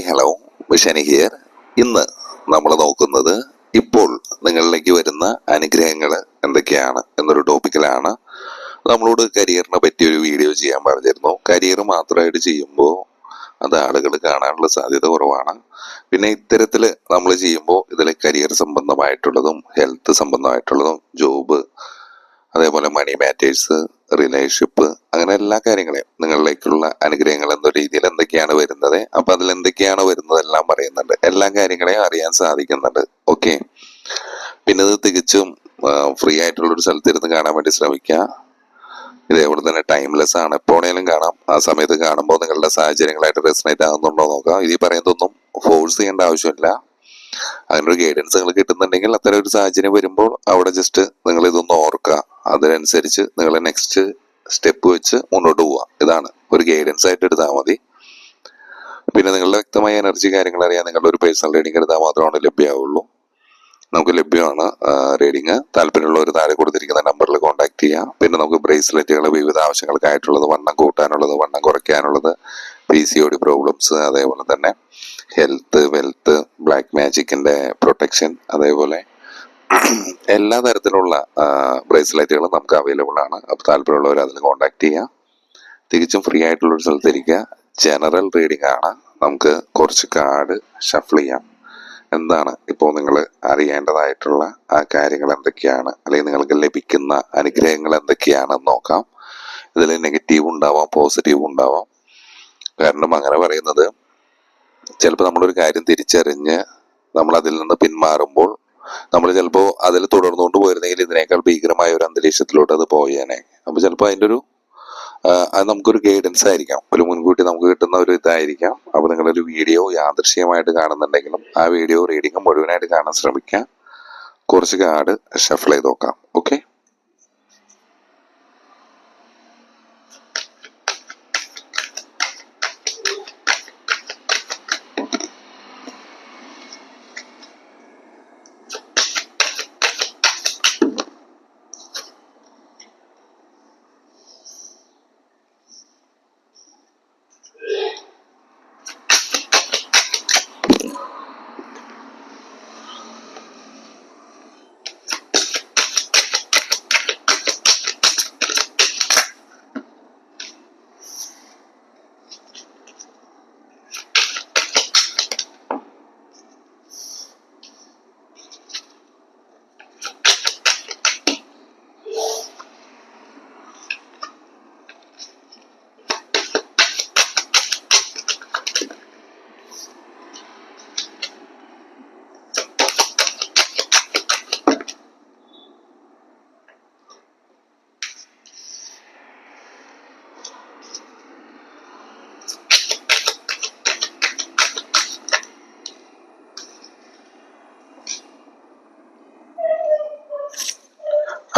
Hi hello മിഷനി here ഇന്ന് നമ്മൾ നോക്കുന്നത് ഇപ്പോൾ നിങ്ങളിലേക്ക് വരുന്ന അനുഗ്രഹങ്ങൾ എന്തൊക്കെയാണ് എന്നൊരു ടോപ്പിക്കിലാണ് നമ്മളോട് കരിയറിനെ പറ്റി ഒരു വീഡിയോ ചെയ്യാൻ പറഞ്ഞിരുന്നു. കരിയർ മാത്രമായിട്ട് ചെയ്യുമ്പോൾ അത് ആളുകൾ കാണാനുള്ള സാധ്യത കുറവാണ്. പിന്നെ ഇത്തരത്തിൽ നമ്മൾ ചെയ്യുമ്പോൾ ഇതിൽ കരിയർ സംബന്ധമായിട്ടുള്ളതും ഹെൽത്ത് സംബന്ധമായിട്ടുള്ളതും ജോബ് അതേപോലെ മണി മാറ്റേഴ്സ് റിലേഷൻഷിപ്പ് അങ്ങനെ എല്ലാ കാര്യങ്ങളെയും നിങ്ങളിലേക്കുള്ള അനുഗ്രഹങ്ങൾ എന്ന രീതിയിൽ എന്തൊക്കെയാണ് വരുന്നത് അപ്പൊ അതിൽ എന്തൊക്കെയാണ് വരുന്നത് എല്ലാം പറയുന്നുണ്ട്. എല്ലാ കാര്യങ്ങളെയും അറിയാൻ സാധിക്കുന്നുണ്ട്. ഓക്കെ പിന്നെ ഇത് തികച്ചും ഫ്രീ ആയിട്ടുള്ള ഒരു സ്ഥലത്തിരുന്ന് കാണാൻ വേണ്ടി ശ്രമിക്കുക. ഇതേപോലെ തന്നെ ടൈംലെസ് ആണ്. എപ്പോഴേലും കാണാം. ആ സമയത്ത് കാണുമ്പോൾ നിങ്ങളുടെ സാഹചര്യങ്ങളായിട്ട് റെസിനേറ്റ് ആകുന്നുണ്ടോ നോക്കാം. ഇത് പറയുന്നതൊന്നും ഫോഴ്സ് ചെയ്യേണ്ട ആവശ്യമില്ല. അങ്ങനെ ഒരു ഗൈഡൻസ് നിങ്ങൾ കിട്ടുന്നുണ്ടെങ്കിൽ അത്തരം ഒരു സാഹചര്യം വരുമ്പോൾ അവിടെ ജസ്റ്റ് നിങ്ങൾ ഇതൊന്ന് ഓർക്കുക. അതിനനുസരിച്ച് നിങ്ങൾ നെക്സ്റ്റ് സ്റ്റെപ്പ് വെച്ച് മുന്നോട്ട് പോവുക. ഇതാണ് ഒരു ഗൈഡൻസ് ആയിട്ട് എടുത്താൽ മതി. പിന്നെ നിങ്ങളുടെ വ്യക്തമായ എനർജി കാര്യങ്ങൾ അറിയാൻ നിങ്ങളുടെ ഒരു പേഴ്സണൽ റീഡിംഗ് എടുത്താൽ മാത്രമാണ് ലഭ്യമാവുള്ളൂ. നമുക്ക് ലഭ്യമാണ് റീഡിങ് ഒരു താഴെ കൊടുത്തിരിക്കുന്ന നമ്പറിൽ കോൺടാക്ട് ചെയ്യാം പിന്നെ നമുക്ക് ബ്രേസ്ലെറ്റുകൾ വിവിധ ആവശ്യങ്ങൾക്കായിട്ടുള്ളത് വണ്ണം കൂട്ടാനുള്ളത് വണ്ണം കുറയ്ക്കാനുള്ളത് P C O D problems അതേപോലെ തന്നെ ഹെൽത്ത് വെൽത്ത് ബ്ലാക്ക് മാജിക്കിന്റെ പ്രൊട്ടക്ഷൻ അതേപോലെ എല്ലാ തരത്തിലുള്ള ബ്രേസ്ലെറ്റുകളും നമുക്ക് അവൈലബിൾ ആണ്. അപ്പോൾ താല്പര്യമുള്ളവർ അതിൽ കോൺടാക്ട് ചെയ്യുക തികച്ചും ഫ്രീ ആയിട്ടുള്ള ഒരു സ്ഥലത്തിരിക്കുക ജനറൽ റീഡിംഗ് ആണ്. നമുക്ക് കുറച്ച് കാർഡ് ഷഫിൾ ചെയ്യാം. എന്താണ് ഇപ്പോൾ നിങ്ങൾ അറിയേണ്ടതായിട്ടുള്ള ആ കാര്യങ്ങൾ എന്തൊക്കെയാണ്? അല്ലെങ്കിൽ നിങ്ങൾക്ക് ലഭിക്കുന്ന അനുഗ്രഹങ്ങൾ എന്തൊക്കെയാണെന്ന് നോക്കാം. ഇതിൽ നെഗറ്റീവ് ഉണ്ടാവാം പോസിറ്റീവ് ഉണ്ടാവാം. കാരണം അങ്ങനെ പറയുന്നത്. ചിലപ്പോൾ നമ്മളൊരു കാര്യം തിരിച്ചറിഞ്ഞ് നമ്മൾ അതിൽ നിന്ന് പിന്മാറുമ്പോൾ നമ്മൾ ചിലപ്പോൾ അതിൽ തുടർന്നുകൊണ്ട് പോയിരുന്നെങ്കിൽ ഇതിനേക്കാൾ ഭീകരമായ ഒരു അന്തരീക്ഷത്തിലോട്ട് അത് പോയേനെ. അപ്പോൾ ചിലപ്പോൾ അതിന്റെ ഒരു അത് നമുക്കൊരു ഗൈഡൻസ് ആയിരിക്കാം. ഒരു മുൻകൂട്ടി നമുക്ക് കിട്ടുന്ന ഒരു ഇതായിരിക്കാം. അപ്പോൾ നിങ്ങളൊരു വീഡിയോ യാദൃശ്യമായിട്ട് കാണുന്നുണ്ടെങ്കിലും ആ വീഡിയോ റീഡിങ് മുഴുവനായിട്ട് കാണാൻ ശ്രമിക്കാം. കുറച്ച് കാർഡ് ഷഫിൾ ചെയ്ത് നോക്കാം. ഓക്കെ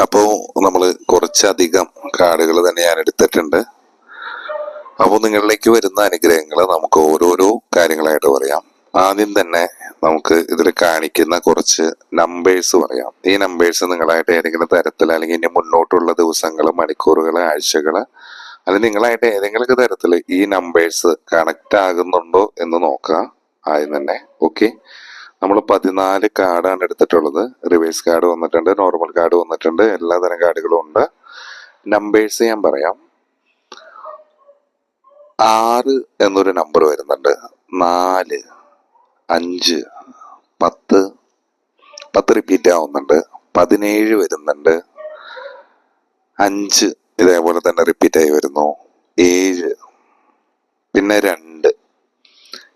അപ്പോൾ നമ്മൾ കുറച്ചധികം കാർഡുകൾ തന്നെ ഞാൻ എടുത്തിട്ടുണ്ട്. അപ്പോൾ നിങ്ങളിലേക്ക് വരുന്ന അനുഗ്രഹങ്ങൾ നമുക്ക് ഓരോരോ കാര്യങ്ങളായിട്ട് പറയാം. ആദ്യം തന്നെ നമുക്ക് ഇതിൽ കാണിക്കുന്ന കുറച്ച് നമ്പേഴ്സ് പറയാം. ഈ നമ്പേഴ്സ് നിങ്ങളായിട്ട് ഏതെങ്കിലും തരത്തിൽ അല്ലെങ്കിൽ ഇനി മുന്നോട്ടുള്ള ദിവസങ്ങൾ മണിക്കൂറുകൾ ആഴ്ചകൾ അല്ലെങ്കിൽ നിങ്ങളായിട്ട് ഏതെങ്കിലും തരത്തിൽ ഈ നമ്പേഴ്സ് കണക്റ്റ് ആകുന്നുണ്ടോ എന്ന് നോക്കുക ആദ്യം തന്നെ. ഓക്കെ നമ്മൾ പതിനാല് കാർഡാണ് എടുത്തിട്ടുള്ളത്. റിവേഴ്സ് കാർഡ് വന്നിട്ടുണ്ട് നോർമൽ കാർഡ് വന്നിട്ടുണ്ട് എല്ലാ തരം കാർഡുകളും ഉണ്ട്. നമ്പേഴ്സ് ഞാൻ പറയാം. ആറ് എന്നൊരു നമ്പർ വരുന്നുണ്ട്. നാല് അഞ്ച് പത്ത് പത്ത് റിപ്പീറ്റ് ആവുന്നുണ്ട്. പതിനേഴ് വരുന്നുണ്ട്. അഞ്ച് ഇതേപോലെ തന്നെ റിപ്പീറ്റ് ആയി വരുന്നു. ഏഴ് പിന്നെ രണ്ട്.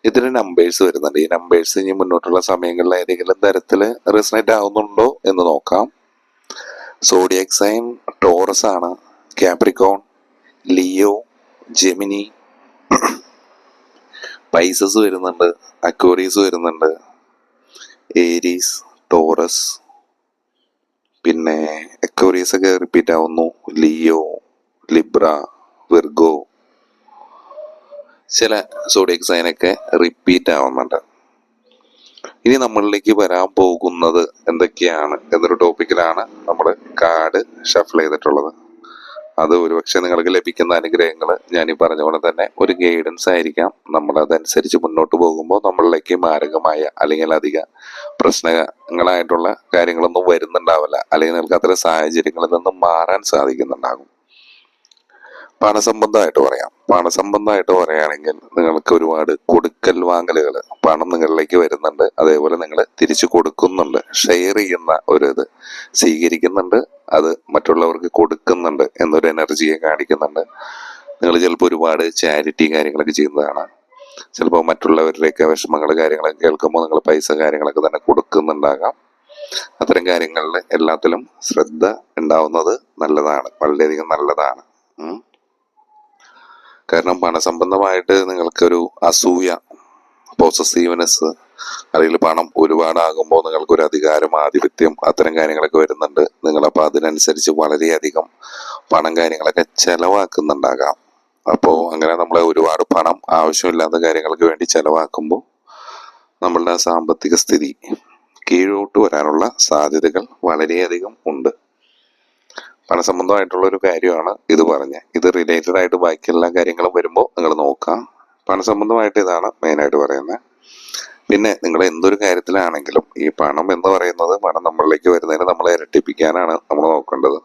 ഇതിന് നമ്പേഴ്സ് വരുന്നുണ്ട്. ഈ നമ്പേഴ്സ് ഇനി മുന്നോട്ടുള്ള സമയങ്ങളിൽ ഏതെങ്കിലും തരത്തിൽ റെസനേറ്റ് ആവുന്നുണ്ടോ എന്ന് നോക്കാം. സോഡിയക് സൈൻ ടോറസ് ആണ് കാപ്രിക്കോൺ ലിയോ ജെമിനി പൈസസ് വരുന്നുണ്ട് അക്വറീസ് വരുന്നുണ്ട് ഏരീസ് ടോറസ് പിന്നെ അക്വറീസ് ഒക്കെ റിപ്പീറ്റ് ആവുന്നു ലിയോ ലിബ്ര വിർഗോ ചില സോഡിയക് സൈനൊക്കെ റിപ്പീറ്റ് ആവുന്നുണ്ട്. ഇനി നമ്മളിലേക്ക് വരാൻ പോകുന്നത് എന്തൊക്കെയാണ് എന്നൊരു ടോപ്പിക്കിലാണ് നമ്മൾ കാർഡ് ഷഫിൾ ചെയ്തിട്ടുള്ളത്. അത് ഒരുപക്ഷെ നിങ്ങൾക്ക് ലഭിക്കുന്ന അനുഗ്രഹങ്ങൾ ഞാൻ ഈ പറഞ്ഞ പോലെ തന്നെ ഒരു ഗൈഡൻസ് ആയിരിക്കാം. നമ്മൾ അതനുസരിച്ച് മുന്നോട്ട് പോകുമ്പോൾ നമ്മളിലേക്ക് മാരകമായ അല്ലെങ്കിൽ അധിക പ്രശ്നങ്ങളായിട്ടുള്ള കാര്യങ്ങളൊന്നും വരുന്നുണ്ടാവില്ല. അല്ലെങ്കിൽ നിങ്ങൾക്ക് അത്തരം സാഹചര്യങ്ങളിൽ നിന്നും മാറാൻ സാധിക്കുന്നുണ്ടാകും. പണസംബന്ധമായിട്ട് പറയാം. പണസംബന്ധമായിട്ട് പറയുകയാണെങ്കിൽ നിങ്ങൾക്ക് ഒരുപാട് കൊടുക്കൽ വാങ്ങലുകൾ പണം നിങ്ങളിലേക്ക് വരുന്നുണ്ട്. അതേപോലെ നിങ്ങൾ തിരിച്ചു കൊടുക്കുന്നുണ്ട്. ഷെയർ ചെയ്യുന്ന ഒരു ഇത് സ്വീകരിക്കുന്നുണ്ട്. അത് മറ്റുള്ളവർക്ക് കൊടുക്കുന്നുണ്ട് എന്നൊരു എനർജിയെ കാണിക്കുന്നുണ്ട്. നിങ്ങൾ ചിലപ്പോൾ ഒരുപാട് ചാരിറ്റി കാര്യങ്ങളൊക്കെ ചെയ്യുന്നതാണ്. ചിലപ്പോൾ മറ്റുള്ളവരിലേക്ക് വിഷമങ്ങൾ കാര്യങ്ങളൊക്കെ കേൾക്കുമ്പോൾ നിങ്ങൾ പൈസ കാര്യങ്ങളൊക്കെ തന്നെ കൊടുക്കുന്നുണ്ടാകാം. അത്തരം കാര്യങ്ങളിൽ എല്ലാത്തിലും ശ്രദ്ധ ഉണ്ടാവുന്നത് നല്ലതാണ്. വളരെയധികം നല്ലതാണ്. കാരണം പണസംബന്ധമായിട്ട് നിങ്ങൾക്കൊരു അസൂയ പോസസീവ്നെസ് അല്ലെങ്കിൽ പണം ഒരുപാടാകുമ്പോൾ നിങ്ങൾക്കൊരു അധികാരം ആധിപത്യം അത്തരം കാര്യങ്ങളൊക്കെ വരുന്നുണ്ട്. നിങ്ങളപ്പോൾ അതിനനുസരിച്ച് വളരെയധികം പണം കാര്യങ്ങളൊക്കെ ചെലവാക്കുന്നുണ്ടാകാം. അപ്പോൾ അങ്ങനെ നമ്മളെ ഒരുപാട് പണം ആവശ്യമില്ലാത്ത കാര്യങ്ങൾക്ക് വേണ്ടി ചെലവാക്കുമ്പോൾ നമ്മളുടെ സാമ്പത്തിക സ്ഥിതി കീഴോട്ട് വരാനുള്ള സാധ്യതകൾ വളരെയധികം ഉണ്ട്. പണസംബന്ധമായിട്ടുള്ള ഒരു കാര്യമാണ് ഇത് പറഞ്ഞത്. ഇത് റിലേറ്റഡ് ആയിട്ട് ബാക്കി എല്ലാ കാര്യങ്ങളും വരുമ്പോൾ നിങ്ങൾ നോക്കാം. പണസംബന്ധമായിട്ട് ഇതാണ് മെയിനായിട്ട് പറയുന്നത്. പിന്നെ നിങ്ങൾ എന്തൊരു കാര്യത്തിലാണെങ്കിലും ഈ പണം എന്ന് പറയുന്നത് പണം നമ്മളിലേക്ക് വരുന്നതിന് നമ്മളെ ഇരട്ടിപ്പിക്കാനാണ് നമ്മൾ നോക്കേണ്ടത്.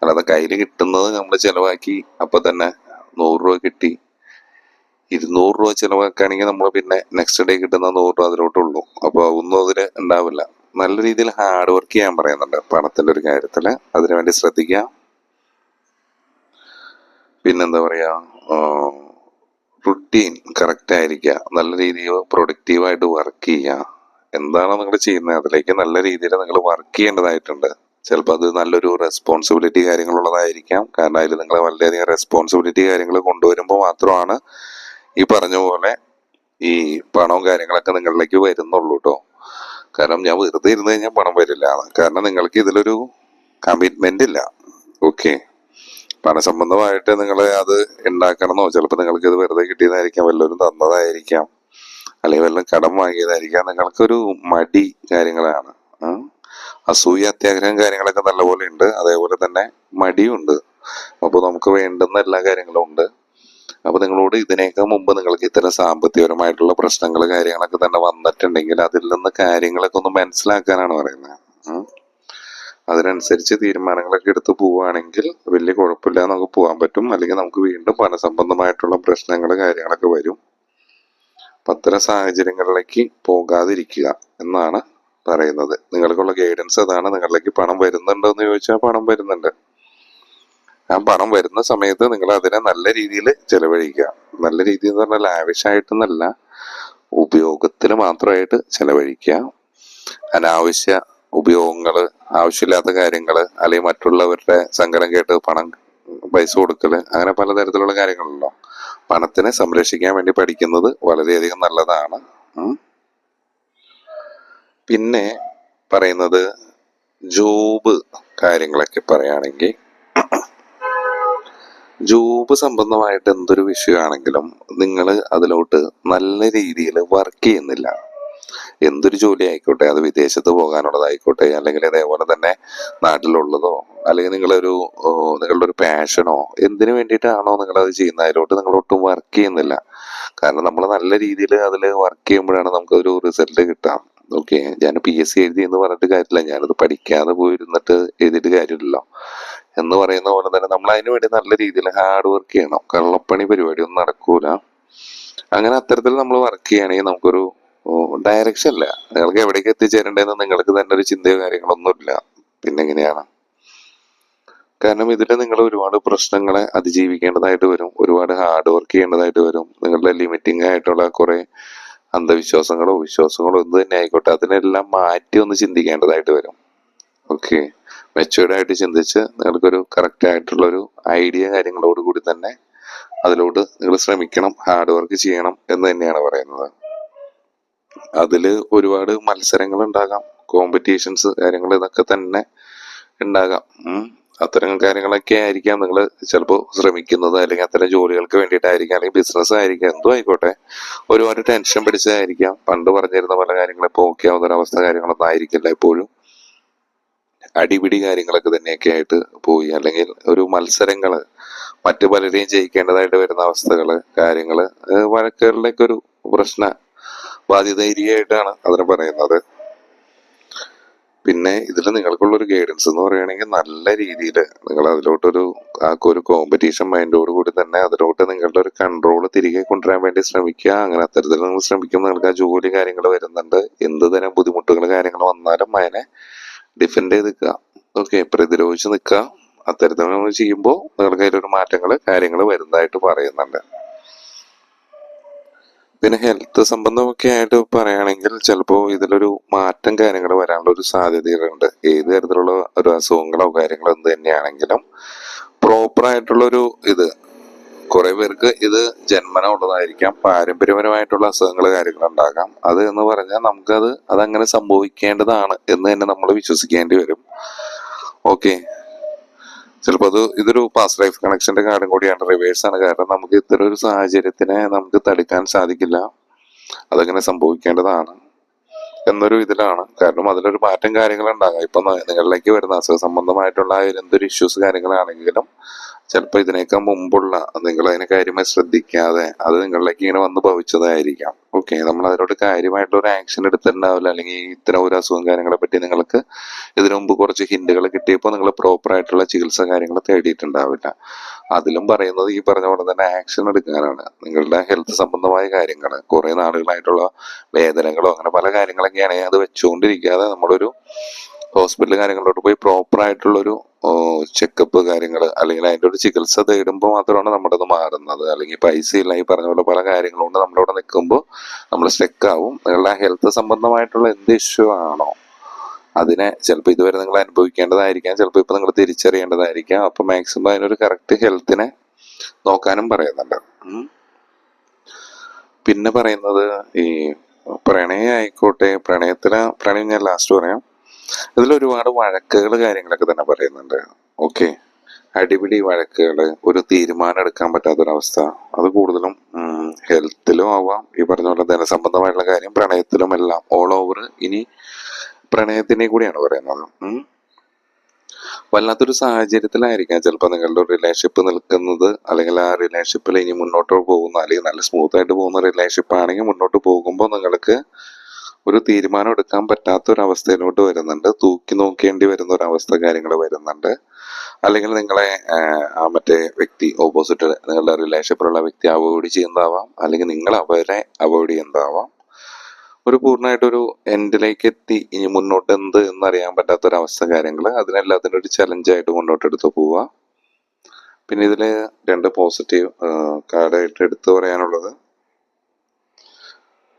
അല്ലാതെ കയ്യിൽ കിട്ടുന്നത് നമ്മൾ ചിലവാക്കി അപ്പൊ തന്നെ നൂറ് രൂപ കിട്ടി. ഇരുന്നൂറ് രൂപ ചിലവാക്കുകയാണെങ്കിൽ നമ്മൾ പിന്നെ നെക്സ്റ്റ് ഡേ കിട്ടുന്ന നൂറ് രൂപ അതിലോട്ടുള്ളൂ. അപ്പോൾ ഒന്നും അതിൽ ഉണ്ടാവില്ല. നല്ല രീതിയിൽ ഹാർഡ് വർക്ക് ചെയ്യാൻ പറയുന്നുണ്ട്. പണത്തിന്റെ ഒരു കാര്യത്തിൽ അതിനുവേണ്ടി ശ്രദ്ധിക്കുക പിന്നെന്താ പറയാ റുട്ടീൻ കറക്റ്റ് ആയിരിക്കുക. നല്ല രീതിയിൽ പ്രൊഡക്റ്റീവായിട്ട് വർക്ക് ചെയ്യുക. എന്താണ് നിങ്ങൾ ചെയ്യുന്നത്? അതിലേക്ക് നല്ല രീതിയിൽ നിങ്ങൾ വർക്ക് ചെയ്യേണ്ടതായിട്ടുണ്ട്. ചിലപ്പോൾ അത് നല്ലൊരു റെസ്പോൺസിബിലിറ്റി കാര്യങ്ങളുള്ളതായിരിക്കാം. കാരണം അതിൽ നിങ്ങൾ വളരെയധികം റെസ്പോൺസിബിലിറ്റി കാര്യങ്ങൾ കൊണ്ടുവരുമ്പോൾ മാത്രമാണ് ഈ പറഞ്ഞ പോലെ ഈ പണവും കാര്യങ്ങളൊക്കെ നിങ്ങളിലേക്ക് വരുന്നുള്ളൂ കേട്ടോ കാരണം ഞാൻ വെറുതെ ഇരുന്ന് കഴിഞ്ഞാൽ പണം വരില്ല. കാരണം നിങ്ങൾക്ക് ഇതിലൊരു കമ്മിറ്റ്മെന്റ് ഇല്ല. ഓക്കെ പണസംബന്ധമായിട്ട് നിങ്ങൾ അത് ഉണ്ടാക്കണമെന്നോ ചിലപ്പോൾ നിങ്ങൾക്ക് ഇത് വെറുതെ കിട്ടിയതായിരിക്കാം വല്ലവരും തന്നതായിരിക്കാം. അല്ലെങ്കിൽ വല്ലതും കടം വാങ്ങിയതായിരിക്കാം. നിങ്ങൾക്കൊരു മടി കാര്യങ്ങളാണ്? അസൂയ അത്യാഗ്രഹം കാര്യങ്ങളൊക്കെ നല്ലപോലെ ഉണ്ട് അതേപോലെ തന്നെ മടിയുണ്ട്. അപ്പോൾ നമുക്ക് വേണ്ടുന്ന എല്ലാ കാര്യങ്ങളും ഉണ്ട്. അപ്പൊ നിങ്ങളോട് ഇതിനേക്കാൾ മുമ്പ് നിങ്ങൾക്ക് ഇത്തരം സാമ്പത്തികപരമായിട്ടുള്ള പ്രശ്നങ്ങൾ കാര്യങ്ങളൊക്കെ തന്നെ വന്നിട്ടുണ്ടെങ്കിൽ അതിൽ നിന്ന് കാര്യങ്ങളൊക്കെ ഒന്ന് മനസ്സിലാക്കാനാണ് പറയുന്നത്. അതിനനുസരിച്ച് തീരുമാനങ്ങളൊക്കെ എടുത്ത് പോവുകയാണെങ്കിൽ വലിയ കുഴപ്പമില്ല നമുക്ക് പോകാൻ പറ്റും. അല്ലെങ്കിൽ നമുക്ക് വീണ്ടും പണസംബന്ധമായിട്ടുള്ള പ്രശ്നങ്ങൾ കാര്യങ്ങളൊക്കെ വരും. അപ്പം അത്തരം സാഹചര്യങ്ങളിലേക്ക് പോകാതിരിക്കുക എന്നാണ് പറയുന്നത്. നിങ്ങൾക്കുള്ള ഗൈഡൻസ് അതാണ്. നിങ്ങളിലേക്ക് പണം വരുന്നുണ്ടോ എന്ന് ചോദിച്ചാൽ പണം വരുന്നുണ്ട്. ആ പണം വരുന്ന സമയത്ത് നിങ്ങൾ അതിനെ നല്ല രീതിയിൽ ചെലവഴിക്കുക. നല്ല രീതിയിൽ എന്ന് പറഞ്ഞാൽ ലാവിഷായിട്ടെന്നല്ല ഉപയോഗത്തിന് മാത്രമായിട്ട് ചെലവഴിക്കുക. അനാവശ്യ ഉപയോഗങ്ങൾ ആവശ്യമില്ലാത്ത കാര്യങ്ങൾ അല്ലെങ്കിൽ മറ്റുള്ളവരുടെ സങ്കടം കേട്ട് പണം പൈസ കൊടുക്കൽ അങ്ങനെ പലതരത്തിലുള്ള കാര്യങ്ങളുണ്ടല്ലോ. പണത്തിനെ സംരക്ഷിക്കാൻ വേണ്ടി പഠിക്കുന്നത് വളരെയധികം നല്ലതാണ്. പിന്നെ പറയുന്നത് ജോബ് കാര്യങ്ങളൊക്കെ പറയുകയാണെങ്കിൽ ജോബ് സംബന്ധമായിട്ട് എന്തൊരു വിഷയമാണെങ്കിലും നിങ്ങൾ അതിലോട്ട് നല്ല രീതിയിൽ വർക്ക് ചെയ്യുന്നില്ല. എന്തൊരു ജോലി ആയിക്കോട്ടെ അത് വിദേശത്ത് പോകാനുള്ളതായിക്കോട്ടെ അല്ലെങ്കിൽ അതേപോലെ തന്നെ നാട്ടിലുള്ളതോ അല്ലെങ്കിൽ നിങ്ങളൊരു നിങ്ങളുടെ ഒരു പാഷനോ എന്തിനു വേണ്ടിയിട്ടാണോ നിങ്ങൾ അത് ചെയ്യുന്നത്? അതിലോട്ട് നിങ്ങൾ ഒട്ടും വർക്ക് ചെയ്യുന്നില്ല. കാരണം നമ്മൾ നല്ല രീതിയിൽ അതിൽ വർക്ക് ചെയ്യുമ്പോഴാണ് നമുക്കൊരു റിസൾട്ട് കിട്ടാം. ഓക്കെ ഞാൻ പി എസ് സി എഴുതി എന്ന് പറഞ്ഞിട്ട് കാര്യമില്ല. ഞാനത് പഠിക്കാതെ പോയിരുന്നിട്ട് എഴുതിയിട്ട് കാര്യമില്ലല്ലോ. എന്ന് പറയുന്ന പോലെ തന്നെ നമ്മൾ അതിനു വേണ്ടി നല്ല രീതിയിൽ ഹാർഡ് വർക്ക് ചെയ്യണം. കള്ളപ്പണി പരിപാടി ഒന്നും നടക്കൂല. അങ്ങനെ അത്തരത്തിൽ നമ്മൾ വർക്ക് ചെയ്യുകയാണെങ്കിൽ നമുക്കൊരു ഡയറക്ഷൻ ഇല്ല. നിങ്ങൾക്ക് എവിടേക്ക് എത്തിച്ചേരേണ്ടതെന്ന് നിങ്ങൾക്ക് തന്നെ ഒരു ചിന്തയോ കാര്യങ്ങളൊന്നുമില്ല പിന്നെ എങ്ങനെയാണ്? കാരണം ഇതിൽ നിങ്ങൾ ഒരുപാട് പ്രശ്നങ്ങളെ അതിജീവിക്കേണ്ടതായിട്ട് വരും. ഒരുപാട് ഹാർഡ് വർക്ക് ചെയ്യേണ്ടതായിട്ട് വരും. നിങ്ങളുടെ ലിമിറ്റിംഗ് ആയിട്ടുള്ള കുറെ അന്ധവിശ്വാസങ്ങളോ വിശ്വാസങ്ങളോ എന്ത് തന്നെ ആയിക്കോട്ടെ അതിനെല്ലാം മാറ്റി ഒന്ന് ചിന്തിക്കേണ്ടതായിട്ട് വരും. ഓക്കെ മെച്ചുവേർഡ് ആയിട്ട് ചിന്തിച്ച് നിങ്ങൾക്കൊരു കറക്റ്റ് ആയിട്ടുള്ള ഒരു ഐഡിയ കാര്യങ്ങളോട് കൂടി തന്നെ അതിലോട്ട് നിങ്ങൾ ശ്രമിക്കണം ഹാർഡ് വർക്ക് ചെയ്യണം എന്ന് തന്നെയാണ് പറയുന്നത്. അതിൽ ഒരുപാട് മത്സരങ്ങൾ ഉണ്ടാകാം കോമ്പറ്റീഷൻസ് കാര്യങ്ങൾ ഇതൊക്കെ തന്നെ ഉണ്ടാകാം. അത്തരം കാര്യങ്ങളൊക്കെ ആയിരിക്കാം നിങ്ങൾ ചിലപ്പോൾ ശ്രമിക്കുന്നത് അല്ലെങ്കിൽ അത്തരം ജോലികൾക്ക് വേണ്ടിയിട്ടായിരിക്കാം അല്ലെങ്കിൽ ബിസിനസ് ആയിരിക്കാം എന്തോ ആയിക്കോട്ടെ. ഒരുപാട് ടെൻഷൻ പിടിച്ചതായിരിക്കാം. പണ്ട് പറഞ്ഞിരുന്ന പല കാര്യങ്ങളും ഇപ്പോൾ ഓക്കെ ആവുന്ന ഒരവസ്ഥ കാര്യങ്ങളൊന്നും ആയിരിക്കില്ല എപ്പോഴും. അടിപിടി കാര്യങ്ങളൊക്കെ തന്നെയൊക്കെ ആയിട്ട് പോയി. അല്ലെങ്കിൽ ഒരു മത്സരങ്ങൾ മറ്റു പലരെയും ജയിക്കേണ്ടതായിട്ട് വരുന്ന അവസ്ഥകൾ കാര്യങ്ങൾ ഏഹ് വഴക്കുകളിലേക്ക് ഒരു പ്രശ്ന ബാധ്യത ഏരിയയായിട്ടാണ് അതിനെ പറയുന്നത്. പിന്നെ ഇതിൽ നിങ്ങൾക്കുള്ള ഒരു ഗൈഡൻസ് എന്ന് പറയുകയാണെങ്കിൽ നല്ല രീതിയിൽ നിങ്ങൾ അതിലോട്ടൊരു ആ ഒരു കോമ്പറ്റീഷൻ മൈൻഡോട് കൂടി തന്നെ അതിലോട്ട് നിങ്ങളുടെ ഒരു കൺട്രോൾ തിരികെ കൊണ്ടുവരാൻ വേണ്ടി ശ്രമിക്കുക. അങ്ങനെ അത്തരത്തിൽ നിങ്ങൾ ശ്രമിക്കുമ്പോൾ നിങ്ങൾക്ക് ആ ജോലി കാര്യങ്ങൾ വരുന്നുണ്ട്. എന്ത് തരം ബുദ്ധിമുട്ടുകൾ കാര്യങ്ങൾ വന്നാലും അതിനെ ഡിഫെൻഡ് ചെയ്ത് നിൽക്കുക ഓക്കെ പ്രതിരോധിച്ച് നിൽക്കുക. അത്തരത്തിൽ നമ്മൾ ചെയ്യുമ്പോൾ നിങ്ങൾക്ക് അതിലൊരു മാറ്റങ്ങൾ കാര്യങ്ങൾ വരുന്നതായിട്ട് പറയുന്നുണ്ട്. പിന്നെ ഹെൽത്ത് സംബന്ധമൊക്കെ ആയിട്ട് പറയുകയാണെങ്കിൽ ചിലപ്പോൾ ഇതിലൊരു മാറ്റം കാര്യങ്ങൾ വരാനുള്ള ഒരു സാധ്യതകളുണ്ട്. ഏത് തരത്തിലുള്ള ഒരു അസുഖങ്ങളോ കാര്യങ്ങളോ എന്ത് തന്നെയാണെങ്കിലും പ്രോപ്പറായിട്ടുള്ളൊരു ഇത് കുറെ പേർക്ക് ഇത് ജന്മന ഉള്ളതായിരിക്കാം പാരമ്പര്യപരമായിട്ടുള്ള അസുഖങ്ങൾ കാര്യങ്ങൾ ഉണ്ടാകാം. അത് എന്ന് പറഞ്ഞാൽ നമുക്കത് അതങ്ങനെ സംഭവിക്കേണ്ടതാണ് എന്ന് തന്നെ നമ്മൾ വിശ്വസിക്കേണ്ടി വരും. ഓക്കെ. ചിലപ്പോൾ അത് ഇതൊരു പാസ് ലൈഫ് കണക്ഷന്റെ കാര്യം കൂടിയാണ് റിവേഴ്സ് ആണ്. കാരണം നമുക്ക് ഇത്തരം ഒരു സാഹചര്യത്തിനെ നമുക്ക് തടുക്കാൻ സാധിക്കില്ല. അതങ്ങനെ സംഭവിക്കേണ്ടതാണ് എന്നൊരു ഇതിലാണ്. കാരണം അതിലൊരു മാറ്റം കാര്യങ്ങളുണ്ടാകാം. ഇപ്പൊ നിങ്ങളിലേക്ക് വരുന്ന അസുഖ സംബന്ധമായിട്ടുള്ള എന്തൊരു ഇഷ്യൂസ് കാര്യങ്ങളാണെങ്കിലും ചിലപ്പോൾ ഇതിനേക്കാൾ മുമ്പുള്ള നിങ്ങൾ അതിനെ കാര്യമായി ശ്രദ്ധിക്കാതെ അത് നിങ്ങളിലേക്ക് ഇങ്ങനെ വന്ന് ഭവിച്ചതായിരിക്കാം. ഓക്കെ നമ്മൾ അതിനോട് കാര്യമായിട്ടുള്ള ഒരു ആക്ഷൻ എടുത്തിട്ടുണ്ടാവില്ല. അല്ലെങ്കിൽ ഇത്തരം ഒരു അസുഖം കാര്യങ്ങളെ പറ്റി നിങ്ങൾക്ക് ഇതിനു മുമ്പ് കുറച്ച് ഹിന്റുകൾ കിട്ടിയപ്പോൾ നിങ്ങൾ പ്രോപ്പർ ആയിട്ടുള്ള ചികിത്സ കാര്യങ്ങൾ തേടിയിട്ടുണ്ടാവില്ല. അതിലും പറയുന്നത് ഈ പറഞ്ഞ പോലെ തന്നെ ആക്ഷൻ എടുക്കാനാണ്. നിങ്ങളുടെ ഹെൽത്ത് സംബന്ധമായ കാര്യങ്ങൾ കുറെ നാളുകളായിട്ടുള്ള വേദനകളോ അങ്ങനെ പല കാര്യങ്ങളൊക്കെയാണ് അത് വെച്ചുകൊണ്ടിരിക്കാതെ നമ്മളൊരു ഹോസ്പിറ്റൽ കാര്യങ്ങളിലോട്ട് പോയി പ്രോപ്പർ ആയിട്ടുള്ളൊരു ചെക്കപ്പ് കാര്യങ്ങൾ അല്ലെങ്കിൽ അതിന്റെ ഒരു ചികിത്സ തേടുമ്പോൾ മാത്രമാണ് നമ്മുടെ അത് മാറുന്നത്. അല്ലെങ്കിൽ പൈസ ഇല്ല ഈ പറഞ്ഞ പോലെ പല കാര്യങ്ങളുണ്ട് നമ്മളവിടെ നിൽക്കുമ്പോൾ നമ്മൾ സ്റ്റെക്ക് ആവും. നിങ്ങളുടെ ഹെൽത്ത് സംബന്ധമായിട്ടുള്ള എന്ത് ഇഷ്യൂ ആണോ? അതിനെ ചിലപ്പോൾ ഇതുവരെ നിങ്ങൾ അനുഭവിക്കേണ്ടതായിരിക്കാം. ചിലപ്പോൾ ഇപ്പോൾ നിങ്ങൾ തിരിച്ചറിയേണ്ടതായിരിക്കാം. അപ്പോൾ മാക്സിമം അതിനൊരു കറക്റ്റ് ഹെൽത്തിനെ നോക്കാനും പറയുന്നുണ്ട്. പിന്നെ പറയുന്നത് ഈ പ്രണയ ആയിക്കോട്ടെ പ്രണയത്തിന് പ്രണയം ഞാൻ ലാസ്റ്റ് പറയാം. ഇതിൽ ഒരുപാട് വഴക്കുകൾ കാര്യങ്ങളൊക്കെ തന്നെ പറയുന്നുണ്ട്. ഓക്കെ. അടിപിടി വഴക്കുകൾ ഒരു തീരുമാനം എടുക്കാൻ പറ്റാത്തൊരവസ്ഥ. അത് കൂടുതലും ഹെൽത്തിലും ആവാം. ഈ പറഞ്ഞ പോലെ ധനസംബന്ധമായിട്ടുള്ള കാര്യം പ്രണയത്തിലും എല്ലാം ഓൾ ഓവർ ഇനി പ്രണയത്തിനെ കൂടിയാണ് പറയുന്നത്. വല്ലാത്തൊരു സാഹചര്യത്തിലായിരിക്കാം ചിലപ്പോൾ നിങ്ങളുടെ റിലേഷൻഷിപ്പ് നിൽക്കുന്നത്. അല്ലെങ്കിൽ ആ റിലേഷൻഷിപ്പിൽ ഇനി മുന്നോട്ട് പോകുന്ന അല്ലെങ്കിൽ നല്ല സ്മൂത്ത് ആയിട്ട് പോകുന്ന റിലേഷൻഷിപ്പ് ആണെങ്കിൽ മുന്നോട്ട് പോകുമ്പോൾ നിങ്ങൾക്ക് ഒരു തീരുമാനം എടുക്കാൻ പറ്റാത്ത ഒരു അവസ്ഥയിലോട്ട് വരുന്നുണ്ട്. തൂക്കി നോക്കേണ്ടി വരുന്ന ഒരു അവസ്ഥ കാര്യങ്ങൾ വരുന്നുണ്ട്. അല്ലെങ്കിൽ നിങ്ങളെ ആ മറ്റേ വ്യക്തി ഓപ്പോസിറ്റ് നിങ്ങളുടെ റിലേഷൻഷിപ്പിലുള്ള വ്യക്തി അവോയ്ഡ് ചെയ്യുന്നതാവാം. അല്ലെങ്കിൽ നിങ്ങൾ അവരെ അവോയ്ഡ് ചെയ്യുന്നതാവാം. ഒരു പൂർണമായിട്ടൊരു എൻഡിലേക്ക് എത്തി. ഇനി മുന്നോട്ട് എന്ത് എന്നറിയാൻ പറ്റാത്ത ഒരു അവസ്ഥ കാര്യങ്ങൾ അതിനെല്ലാത്തിനും ഒരു ചലഞ്ചായിട്ട് മുന്നോട്ട് എടുത്തു പോവുക പിന്നെ ഇതിൽ രണ്ട് പോസിറ്റീവ് കാർഡായിട്ട് എടുത്തു പറയാനുള്ളത്.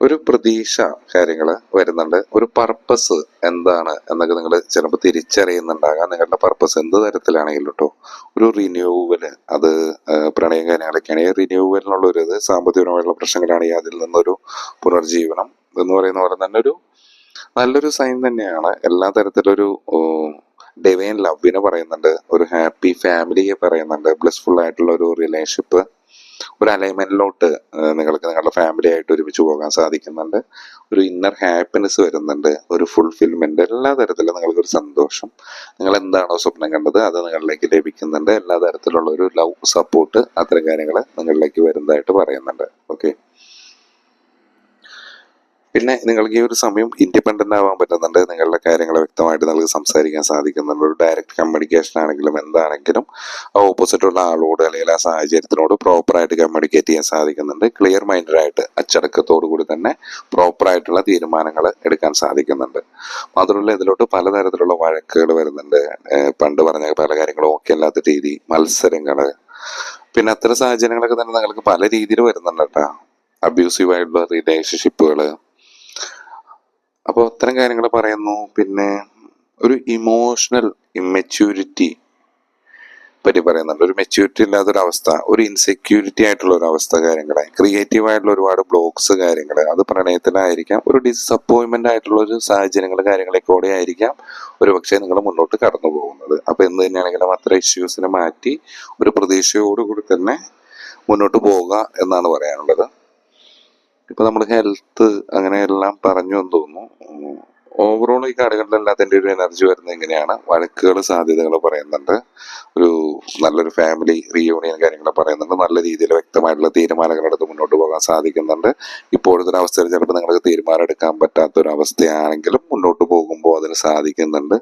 ഒരു പ്രതീക്ഷ കാര്യങ്ങൾ വരുന്നുണ്ട്. ഒരു പർപ്പസ് എന്താണ് എന്നൊക്കെ നിങ്ങൾ ചിലപ്പോൾ തിരിച്ചറിയുന്നുണ്ടാകാം. നിങ്ങളുടെ പർപ്പസ് എന്ത് തരത്തിലാണെങ്കിലും കേട്ടോ ഒരു റിന്യൂവൽ അത് പ്രണയം കാര്യങ്ങളൊക്കെയാണെങ്കിൽ റിന്യൂവലിനുള്ള ഒരു ഇത് സാമ്പത്തികപരമായിട്ടുള്ള പ്രശ്നങ്ങളാണെങ്കിൽ അതിൽ നിന്നൊരു പുനർജീവനം എന്ന് പറയുന്ന പോലെ തന്നെ ഒരു നല്ലൊരു സൈൻ തന്നെയാണ്. എല്ലാ തരത്തിലൊരു ഡിവൈൻ ലവിനെ പറയുന്നുണ്ട്. ഒരു ഹാപ്പി ഫാമിലിയെ പറയുന്നുണ്ട്. ബ്ലെസ്ഫുൾ ആയിട്ടുള്ള ഒരു റിലേഷൻഷിപ്പ് ഒരു അലൈൻമെന്റിലോട്ട് നിങ്ങൾക്ക് നിങ്ങളുടെ ഫാമിലി ആയിട്ട് ഒരുമിച്ച് പോകാൻ സാധിക്കുന്നുണ്ട്. ഒരു ഇന്നർ ഹാപ്പിനെസ് വരുന്നുണ്ട്. ഒരു ഫുൾഫിൽമെന്റ് എല്ലാ തരത്തിലും നിങ്ങൾക്ക് ഒരു സന്തോഷം. നിങ്ങൾ എന്താണോ സ്വപ്നം കണ്ടത് അത് നിങ്ങളിലേക്ക് ലഭിക്കുന്നുണ്ട്. എല്ലാ തരത്തിലുള്ള ഒരു ലവ് സപ്പോർട്ട് അത്തരം കാര്യങ്ങൾ നിങ്ങളിലേക്ക് വരുന്നതായിട്ട് പറയുന്നുണ്ട്. ഓക്കെ പിന്നെ നിങ്ങൾക്ക് ഈ ഒരു സമയം ഇൻഡിപെൻഡന്റ് ആവാൻ പറ്റുന്നുണ്ട്. നിങ്ങളുടെ കാര്യങ്ങൾ വ്യക്തമായിട്ട് നിങ്ങൾക്ക് സംസാരിക്കാൻ സാധിക്കുന്നുണ്ട്. ഒരു ഡയറക്റ്റ് കമ്മ്യൂണിക്കേഷൻ ആണെങ്കിലും എന്താണെങ്കിലും ആ ഓപ്പോസിറ്റ് ഉള്ള ആളോട് അല്ലെങ്കിൽ ആ സാഹചര്യത്തിനോട് പ്രോപ്പറായിട്ട് കമ്മ്യൂണിക്കേറ്റ് ചെയ്യാൻ സാധിക്കുന്നുണ്ട്. ക്ലിയർ മൈൻഡായിട്ട് അച്ചടക്കത്തോടു കൂടി തന്നെ പ്രോപ്പറായിട്ടുള്ള തീരുമാനങ്ങൾ എടുക്കാൻ സാധിക്കുന്നുണ്ട്. മാത്രമല്ല ഇതിലോട്ട് പലതരത്തിലുള്ള വഴക്കുകൾ വരുന്നുണ്ട്. പണ്ട് പറഞ്ഞ പല കാര്യങ്ങളും ഓക്കെ അല്ലാത്ത രീതി മത്സരങ്ങൾ പിന്നെ അത്തരം സാഹചര്യങ്ങളൊക്കെ തന്നെ നിങ്ങൾക്ക് പല രീതിയിൽ വരുന്നുണ്ട് കേട്ടോ. അബ്യൂസീവ് ആയിട്ടുള്ള റിലേഷൻഷിപ്പുകൾ അപ്പോൾ അത്തരം കാര്യങ്ങൾ പറയുന്നു. പിന്നെ ഒരു ഇമോഷണൽ ഇമ്മച്യൂരിറ്റി പറ്റി പറയുന്നുണ്ട്. ഒരു മെച്യൂരിറ്റി ഇല്ലാത്തൊരു അവസ്ഥ ഒരു ഇൻസെക്യൂരിറ്റി ആയിട്ടുള്ള ഒരു അവസ്ഥ കാര്യങ്ങളെ ക്രിയേറ്റീവ് ആയിട്ടുള്ള ഒരുപാട് ബ്ലോക്സ് കാര്യങ്ങൾ അത് പ്രണയത്തിലായിരിക്കാം. ഒരു ഡിസപ്പോയിൻമെന്റ് ആയിട്ടുള്ള ഒരു സാഹചര്യങ്ങൾ കാര്യങ്ങളൊക്കെ കൂടെ ആയിരിക്കാം. ഒരു പക്ഷേ നിങ്ങൾ മുന്നോട്ട് കടന്നു പോകുന്നത്. അപ്പൊ എന്ത് തന്നെയാണെങ്കിലും അത്ര ഇഷ്യൂസിനെ മാറ്റി ഒരു പ്രതീക്ഷയോടുകൂടി തന്നെ മുന്നോട്ട് പോവുക എന്നാണ് പറയാനുള്ളത്. ഇപ്പൊ നമ്മൾ ഹെൽത്ത് അങ്ങനെ എല്ലാം പറഞ്ഞു എന്ന് തോന്നുന്നു. ഓവറോൾ ഈ കാടുകളിലെല്ലാത്തിന്റെ ഒരു എനർജി വരുന്നത് എങ്ങനെയാണ്? വഴക്കുകൾ സാധ്യതകൾ പറയുന്നുണ്ട്. ഒരു നല്ലൊരു ഫാമിലി റീയൂണിയൻ കാര്യങ്ങൾ പറയുന്നുണ്ട്. നല്ല രീതിയിൽ വ്യക്തമായിട്ടുള്ള തീരുമാനങ്ങൾ എടുത്ത് മുന്നോട്ട് പോകാൻ സാധിക്കുന്നുണ്ട്. ഇപ്പോഴത്തെ ഒരു അവസ്ഥയിൽ ചിലപ്പോൾ നിങ്ങൾക്ക് തീരുമാനം എടുക്കാൻ അവസ്ഥയാണെങ്കിലും മുന്നോട്ട് പോകുമ്പോൾ അതിന് സാധിക്കുന്നുണ്ട്.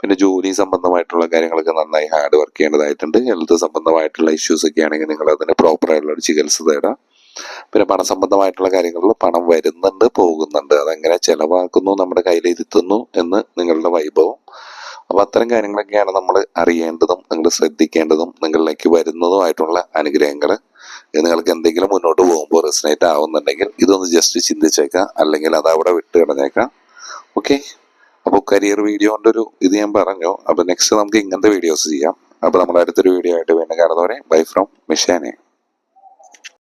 പിന്നെ ജോലി സംബന്ധമായിട്ടുള്ള കാര്യങ്ങളൊക്കെ നന്നായി ഹാർഡ് വർക്ക് ചെയ്യേണ്ടതായിട്ടുണ്ട്. ഹെൽത്ത് സംബന്ധമായിട്ടുള്ള ഇഷ്യൂസ് ഒക്കെ ആണെങ്കിൽ നിങ്ങൾ അതിന് പ്രോപ്പർ ആയിട്ടുള്ള ഒരു ചികിത്സ തേടാം. പിന്നെ പണസംബന്ധമായിട്ടുള്ള കാര്യങ്ങളിൽ പണം വരുന്നുണ്ട് പോകുന്നുണ്ട്. അതെങ്ങനെ ചെലവാക്കുന്നു നമ്മുടെ കയ്യിലിരുത്തുന്നു എന്ന് നിങ്ങളുടെ വൈഭവം. അപ്പോൾ അത്തരം കാര്യങ്ങളൊക്കെയാണ് നമ്മൾ അറിയേണ്ടതും നിങ്ങൾ ശ്രദ്ധിക്കേണ്ടതും നിങ്ങളിലേക്ക് വരുന്നതുമായിട്ടുള്ള അനുഗ്രഹങ്ങൾ. നിങ്ങൾക്ക് എന്തെങ്കിലും മുന്നോട്ട് പോകുമ്പോൾ റെസിനേറ്റ് ആവുന്നുണ്ടെങ്കിൽ ഇതൊന്ന് ജസ്റ്റ് ചിന്തിച്ചേക്കാം അല്ലെങ്കിൽ അത് അവിടെ വിട്ട് കളഞ്ഞേക്കാം. ഓക്കെ അപ്പോൾ കരിയർ വീഡിയോന്റെ ഒരു ഇത് ഞാൻ പറഞ്ഞു. അപ്പോൾ നെക്സ്റ്റ് നമുക്ക് ഇങ്ങനത്തെ വീഡിയോസ് ചെയ്യാം. അപ്പോൾ നമ്മുടെ അടുത്തൊരു വീഡിയോ ആയിട്ട് വീണ്ടും കാണുന്നവരെ ബൈ ഫ്രം മിഷാനെ